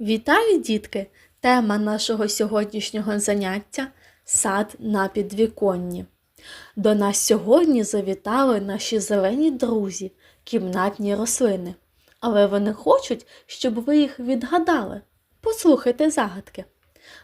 Вітаю, дітки! Тема нашого сьогоднішнього заняття сад на підвіконні. До нас сьогодні завітали наші зелені друзі, кімнатні рослини. Але вони хочуть, щоб ви їх відгадали. Послухайте загадки.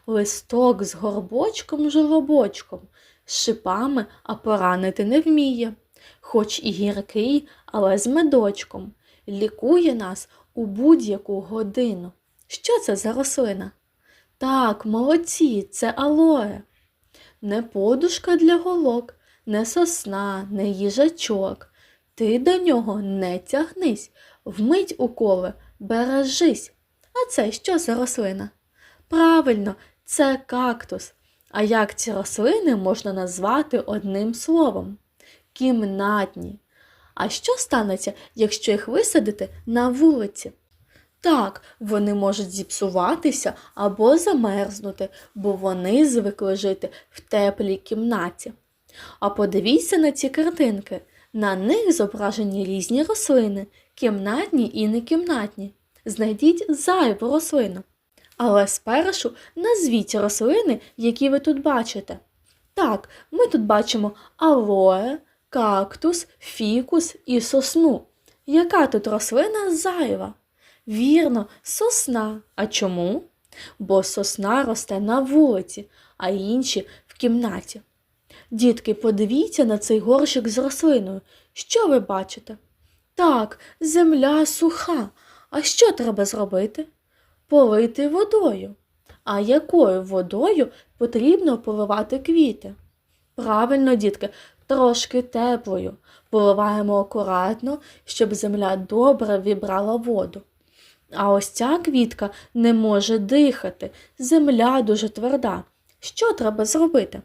Листок з горбочком жолобочком, з шипами, а поранити не вміє. Хоч і гіркий, але з медочком. Лікує нас у будь-яку годину. Що це за рослина? Так, молодці, це алоє. Не подушка для голок, не сосна, не їжачок. Ти до нього не тягнись, вмить уколи, бережись. А це що за рослина? Правильно, це кактус. А як ці рослини можна назвати одним словом? Кімнатні. А що станеться, якщо їх висадити на вулиці? Так, вони можуть зіпсуватися або замерзнути, бо вони звикли жити в теплій кімнаті. А подивіться на ці картинки. На них зображені різні рослини, кімнатні і некімнатні. Знайдіть зайву рослину. Але спершу назвіть рослини, які ви тут бачите. Так, ми тут бачимо алоє, кактус, фікус і сосну. Яка тут рослина зайва? Вірно, сосна. А чому? Бо сосна росте на вулиці, а інші в кімнаті. Дітки, подивіться на цей горщик з рослиною. Що ви бачите? Так, земля суха. А що треба зробити? Полити водою. А якою водою потрібно поливати квіти? Правильно, дітки, трошки теплою. Поливаємо акуратно, щоб земля добре вібрала воду. А ось ця квітка не може дихати, земля дуже тверда. Що треба зробити?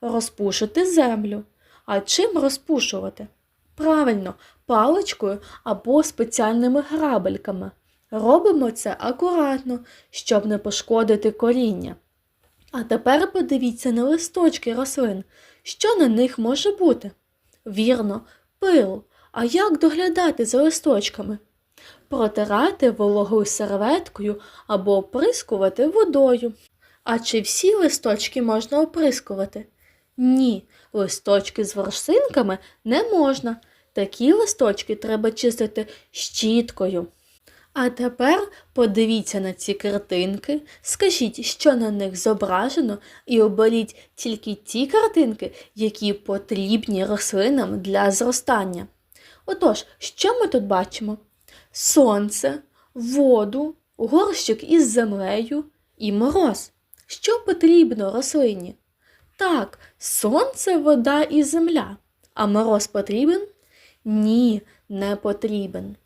Розпушити землю. А чим розпушувати? Правильно, паличкою або спеціальними грабельками. Робимо це акуратно, щоб не пошкодити коріння. А тепер подивіться на листочки рослин. Що на них може бути? Вірно, пил. А як доглядати за листочками? Протирати вологою серветкою або оприскувати водою. А чи всі листочки можна оприскувати? Ні, листочки з ворсинками не можна. Такі листочки треба чистити щіткою. А тепер подивіться на ці картинки, скажіть, що на них зображено, і оберіть тільки ті картинки, які потрібні рослинам для зростання. Отож, що ми тут бачимо? Сонце, воду, горщик із землею і мороз. Що потрібно рослині? Так, сонце, вода і земля. А мороз потрібен? Ні, не потрібен.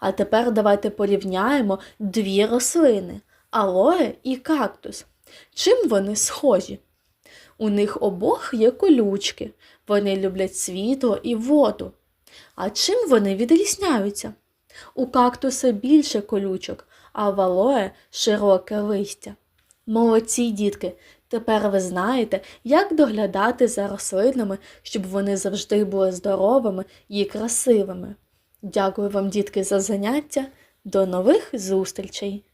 А тепер давайте порівняємо дві рослини алоє і кактус. Чим вони схожі? У них обох є колючки, вони люблять світло і воду. А чим вони відрізняються? У кактуса більше колючок, а в алоє широке листя. Молодці дітки, тепер ви знаєте, як доглядати за рослинами, щоб вони завжди були здоровими і красивими. Дякую вам, дітки, за заняття. До нових зустрічей!